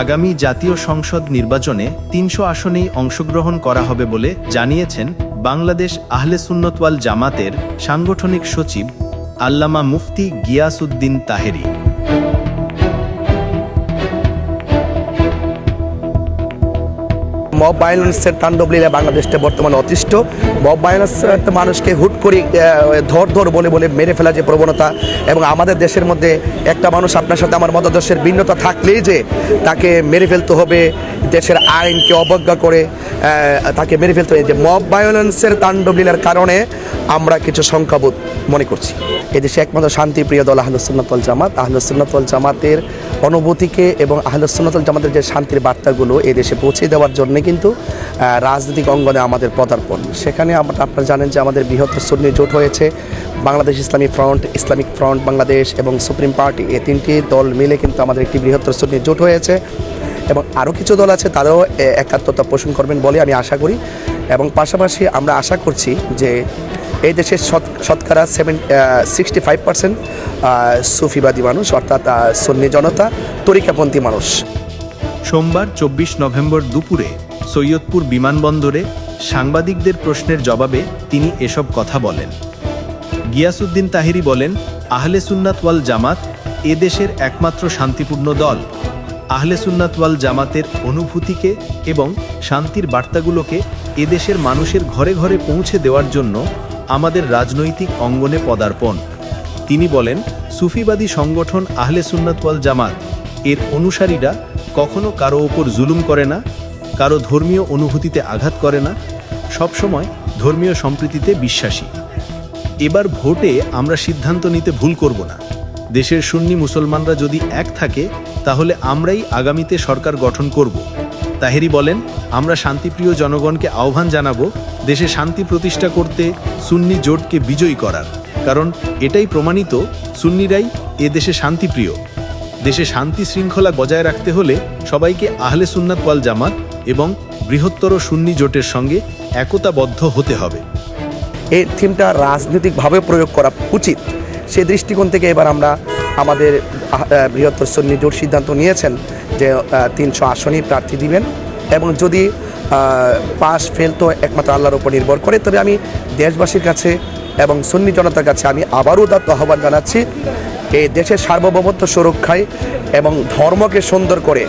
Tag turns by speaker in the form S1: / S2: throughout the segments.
S1: আগামী জাতীয় সংসদ নির্বাচনে তিনশো আসনেই অংশগ্রহণ করা হবে বলে জানিয়েছেন বাংলাদেশ আহলে সুন্নতওয়াল জামাতের সাংগঠনিক সচিব আল্লামা মুফতি গিয়াসউদ্দিন তাহেরি।
S2: মব ভায়োলেন্সের তাণ্ডব লীলা বাংলাদেশটা বর্তমানে অতিষ্ঠ। মব ভায়োলেন্সের একটা মানুষকে হুট করে ধর ধর বলে বলে মেরে ফেলা যে প্রবণতা এবং আমাদের দেশের মধ্যে একটা মানুষ আপনার সাথে আমার মতাদর্শের ভিন্নতা থাকলেই যে তাকে মেরে ফেলতে হবে, দেশের আইনকে অবজ্ঞা করে তাকে মেরে ফেলতে হবে। যে মব ভায়োলেন্সের তাণ্ডব লীলার কারণে আমরা কিছু সংখ্যাবোধ মনে করছি। এদেশে একমাত্র শান্তিপ্রিয় দল আহলুসুন্নতল জামাত। আহলুসুন্নতল জামাতের অনুভূতিকে এবং আহলুসুন্নতল জামাতের যে শান্তির বার্তাগুলো এদেশে পৌঁছে দেওয়ার জন্য কিন্তু রাজনৈতিক অঙ্গনে আমাদের পদার্পণ। সেখানে আপনারা জানেন যে আমাদের বৃহত্তর সুন্নি জোট হয়েছে, বাংলাদেশ ইসলামী ফ্রন্ট, ইসলামিক ফ্রন্ট বাংলাদেশ এবং সুপ্রিম পার্টি। এই তিনটি দল মিলে কিন্তু আমাদের একটি বৃহত্তর সুন্নি জোট হয়েছে এবং আরও কিছু দল আছে, তারাও একাত্মতা পোষণ করবেন বলে আমি আশা করি। এবং পাশাপাশি আমরা আশা করছি যে এই দেশের শত- শতকরা সেভেন সিক্সটি ফাইভ পার্সেন্ট সুফিবাদী মানুষ, অর্থাৎ সুন্নি জনতা, তরিকাপন্থী মানুষ।
S1: সোমবার, চব্বিশ নভেম্বর দুপুরে সৈয়দপুর বিমানবন্দরে সাংবাদিকদের প্রশ্নের জবাবে তিনি এসব কথা বলেন। গিয়াসুদ্দিন তাহিরি বলেন, আহলে সুন্নাত ওয়াল জামাত এ দেশের একমাত্র শান্তিপূর্ণ দল। আহলে সুন্নাত ওয়াল জামাতের অনুভূতিকে এবং শান্তির বার্তাগুলোকে এদেশের মানুষের ঘরে ঘরে পৌঁছে দেওয়ার জন্য আমাদের রাজনৈতিক অঙ্গনে পদার্পণ। তিনি বলেন, সুফিবাদী সংগঠন আহলে সুন্নাত ওয়াল জামাত এর অনুসারীরা কখনো কারও ওপর জুলুম করে না কারও ধর্মীয় অনুভূতিতে আঘাত করে না সবসময় ধর্মীয় সম্প্রীতিতে বিশ্বাসী। এবার ভোটে আমরা সিদ্ধান্ত নিতে ভুল করব না। দেশের সুন্নি মুসলমানরা যদি এক থাকে, তাহলে আমরাই আগামীতে সরকার গঠন করব। তাহেরি বলেন, আমরা শান্তিপ্রিয় জনগণকে আহ্বান জানাব, দেশে শান্তি প্রতিষ্ঠা করতে সুন্নি জোটকে বিজয়ী করার। কারণ এটাই প্রমাণিত সুন্নিরাই এ দেশে শান্তিপ্রিয়। দেশে শান্তি শৃঙ্খলা বজায় রাখতে হলে সবাইকে আহলে সুন্নাত ওয়াল জামাত এবং বৃহত্তর সুন্নি জোটের সঙ্গে একতাবদ্ধ হতে হবে।
S2: এই থিমটা রাজনৈতিকভাবে প্রয়োগ করা উচিত। সেই দৃষ্টিকোণ থেকে এবার আমরা আমাদের বৃহত্তর সন্নি জোট সিদ্ধান্ত নিয়েছেন যে তিনশো আসনই প্রার্থী দিবেন। এবং যদি পাস ফেল তো একমাত্র আল্লাহর উপর নির্ভর করে, তবে আমি দেশবাসীর কাছে এবং সুন্নি জনতার কাছে আমি আবারও তার আহ্বান জানাচ্ছি এই দেশের সার্বভৌমত্ব সুরক্ষায় এবং ধর্মকে সুন্দর করে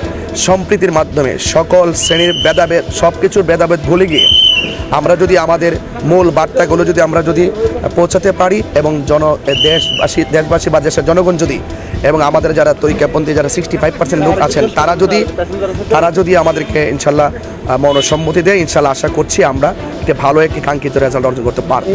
S2: সম্প্রীতির মাধ্যমে সকল শ্রেণির ভেদাভেদ সব কিছুর ভেদাভেদ ভুলে গিয়ে আমরা যদি আমাদের মূল বার্তাগুলো যদি আমরা যদি পৌঁছাতে পারি এবং জন দেশবাসী দেশবাসী বা দেশের জনগণ যদি এবং আমাদের যারা তরিকাপন্থী, যারা সিক্সটি ফাইভ পার্সেন্ট লোক আছেন, তারা যদি তারা যদি আমাদেরকে ইনশাল্লাহ মনসম্মতি দেয়, ইনশাল্লাহ আশা করছি আমরা ভালো একটি কাঙ্ক্ষিত রেজাল্ট অর্জন করতে পারব।